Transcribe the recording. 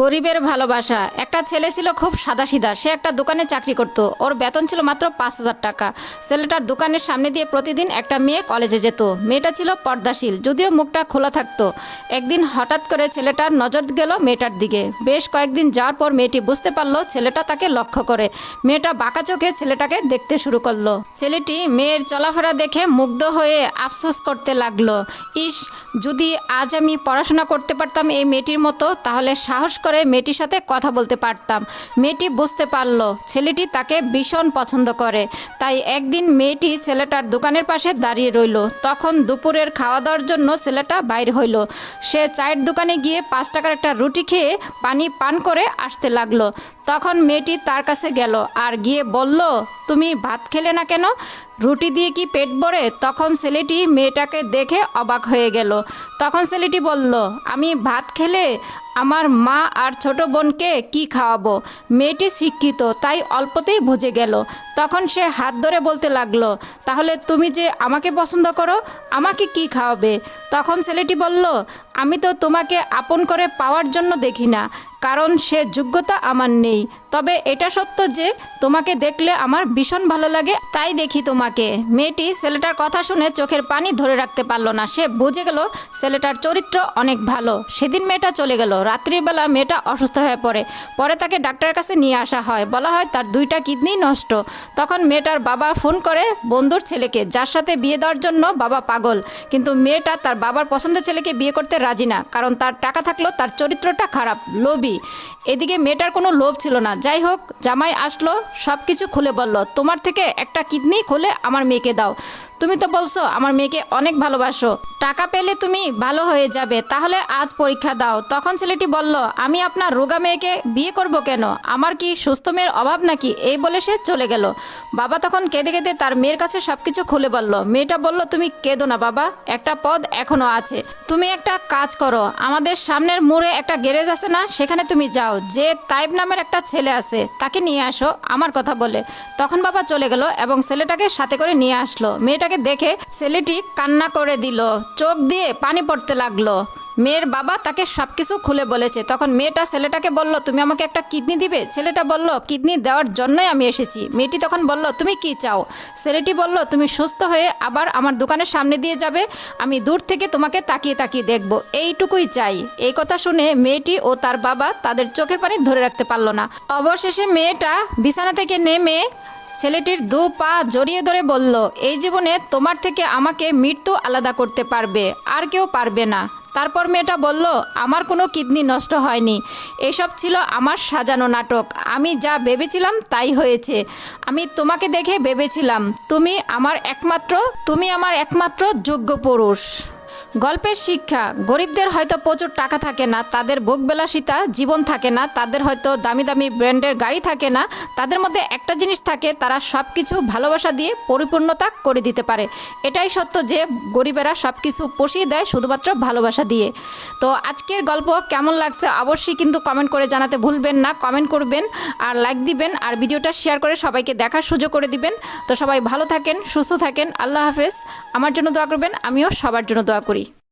গরিবের ভালোবাসা। একটা ছেলে ছিল খুব সাদাসিধা, সে একটা দোকানে চাকরি করত। ওর বেতন ছিল মাত্র পাঁচ হাজার টাকা। ছেলেটার দোকানের সামনে দিয়ে প্রতিদিন একটা মেয়ে কলেজে যেত। মেয়েটা ছিল পর্দাশীল, যদিও মুখটা খোলা থাকতো। একদিন হঠাৎ করে ছেলেটার নজর গেল মেয়েটার দিকে। বেশ কয়েকদিন যাওয়ার পর মেয়েটি বুঝতে পারল ছেলেটা তাকে লক্ষ্য করে। মেয়েটা বাঁকা চোখে ছেলেটাকে দেখতে শুরু করল। ছেলেটি মেয়ের চলাফেরা দেখে মুগ্ধ হয়ে আফসোস করতে লাগল। ইস, যদি আজ আমি পড়াশোনা করতে পারতাম এই মেয়েটির মতো, তাহলে সাহস করে মেয়েটির সাথে কথা বলতে পারতাম। মেয়েটি বুঝতে পারল, ছেলেটি তাকে ভীষণ পছন্দ করে। তাই একদিন মেয়েটি ছেলেটার দোকানের পাশে দাঁড়িয়ে রইল। তখন দুপুরের খাওয়া দাওয়ার জন্য ছেলেটা বাইর হইল। সে চায়ের দোকানে গিয়ে পাঁচ টাকার একটা রুটি খেয়ে পানি পান করে আসতে লাগল। তখন মেয়েটি তার কাছে গেল আর গিয়ে বলল, তুমি ভাত খেলে না কেন? রুটি দিয়ে কি পেট ভরে? তখন ছেলেটি মেয়েটাকে দেখে অবাক হয়ে গেল। তখন ছেলেটি বলল, আমি ভাত খেলে আমার মা আর ছোট বোনকে কি খাওয়াবো? মেয়েটি শিক্ষিত, তাই অল্পতেই বুঝে গেল। তখন সে হাত ধরে বলতে লাগল, তাহলে তুমি যে আমাকে পছন্দ করো, আমাকে কি খাওয়াবে? তখন ছেলেটি বলল, আমি তো তোমাকে আপন করে পাওয়ার জন্য দেখি না। কারণ সে যোগ্যতা আমার নেই। তবে এটা সত্য যে তোমাকে দেখলে আমার ভীষণ ভালো লাগে। তাই দেখি তোমাকে। মেয়েটি ছেলেটার কথা শুনে চোখের পানি ধরে রাখতে পারল না। সে বুঝে গেল ছেলেটার চরিত্র অনেক ভালো। সেদিন মেয়েটা চলে গেল। রাত্রিবেলা মেয়েটা অসুস্থ হয়ে পড়ে। পরে তাকে ডাক্তারের কাছে নিয়ে আসা হয়। বলা হয় তার দুইটা কিডনি নষ্ট। তখন মেয়েটার বাবা ফোন করে বন্ধুর ছেলেকে, যার সাথে বিয়ে দেওয়ার জন্য বাবা পাগল। কিন্তু মেয়েটা তার বাবার পছন্দের ছেলেকে বিয়ে করতে রাজি না, কারণ তার টাকা থাকলেও তার চরিত্রটা খারাপ, লোভী। এদিকে মেয়েটার কোনো লোভ ছিল না। যাই হোক, জামাই আসলো সব কিছু খুলে বলল, তোমার থেকে একটা কিডনি খুলে আমার মেয়েকে দাও। তুমি তো বলছো, আমার মেয়েকে অনেক ভালোবাসো। টাকা পেলে তুমি ভালো হয়ে যাবে, তাহলে আজ পরীক্ষা দাও। তখন ছেলেটি বলল, আমি আপনার রোগা মেয়েকে বিয়ে করব কেন? আমার কি সুস্থ মেয়ের অভাব নাকি? এই বলে সে চলে গেল। বাবা তখন কেঁদে কেঁদে তার মেয়ের কাছে সবকিছু খুলে বলল, মেয়েটা বলল, তুমি কেঁদো না বাবা, একটা পদ এখনও আছে। তুমি একটা কাজ করো, আমাদের সামনের মোড়ে একটা গ্যারেজ আছে না, সেখানে তুমি যাও। যে তাইব নামের একটা ছেলে আছে, তাকে নিয়ে আসো, আমার কথা বলে। তখন বাবা চলে গেল এবং ছেলেটাকে সাথে করে নিয়ে আসলো। মেয়েটাকে দেখে ছেলেটি কান্না করে দিল, চোখ দিয়ে পানি পড়তে লাগল। মেয়ের বাবা তাকে সব কিছু খুলে বলেছে। তখন মেয়েটা ছেলেটাকে বলল, তুমি আমাকে একটা কিডনি দিবে? ছেলেটা বলল, কিডনি দেওয়ার জন্যই আমি এসেছি। মেয়েটি তখন বলল, তুমি কি চাও? ছেলেটি বলল, তুমি সুস্থ হয়ে আবার আমার দোকানের সামনে দিয়ে যাবে। আমি দূর থেকে তোমাকে তাকিয়ে তাকিয়ে দেখব। এইটুকুই চাই। এই কথা শুনে মেয়েটি ও তার বাবা তাদের চোখের পানি ধরে রাখতে পারল না। অবশেষে মেয়েটা বিছানা থেকে নেমে ছেলেটির দু পা জড়িয়ে ধরে বলল, এই জীবনে তোমার থেকে আমাকে মৃত্যু আলাদা করতে পারবে। আর কেউ পারবে না। তারপর মেয়েটা বলল, আমার কোনো কিডনি নষ্ট হয়নি। এসব ছিল আমার সাজানো নাটক। আমি যা ভেবেছিলাম তাই হয়েছে। আমি তোমাকে দেখে ভেবেছিলাম, তুমি আমার একমাত্র, তুমি আমার একমাত্র যোগ্য পুরুষ। গল্পের শিক্ষা, গরিবদের হয়তো প্রচুর টাকা থাকে না, তাদের ভোগবিলাসিতা জীবন থাকে না, তাদের হয়তো দামি দামি ব্র্যান্ডের গাড়ি থাকে না, তাদের মধ্যে একটা জিনিস থাকে, তারা সব কিছু ভালোবাসা দিয়ে পরিপূর্ণতা করে দিতে পারে। এটাই সত্য যে গরিবেরা সব কিছু পুষিয়ে দেয় শুধুমাত্র ভালোবাসা দিয়ে। তো আজকের গল্প কেমন লাগছে অবশ্যই কিন্তু কমেন্ট করে জানাতে ভুলবেন না, কমেন্ট করবেন আর লাইক দিবেন আর ভিডিওটা শেয়ার করে সবাইকে দেখার সুযোগ করে দিবেন। তো সবাই ভালো থাকেন, সুস্থ থাকেন, আল্লাহ হাফেজ। আমার জন্য দোয়া করবেন, আমিও সবার জন্য দোয়া করি। করি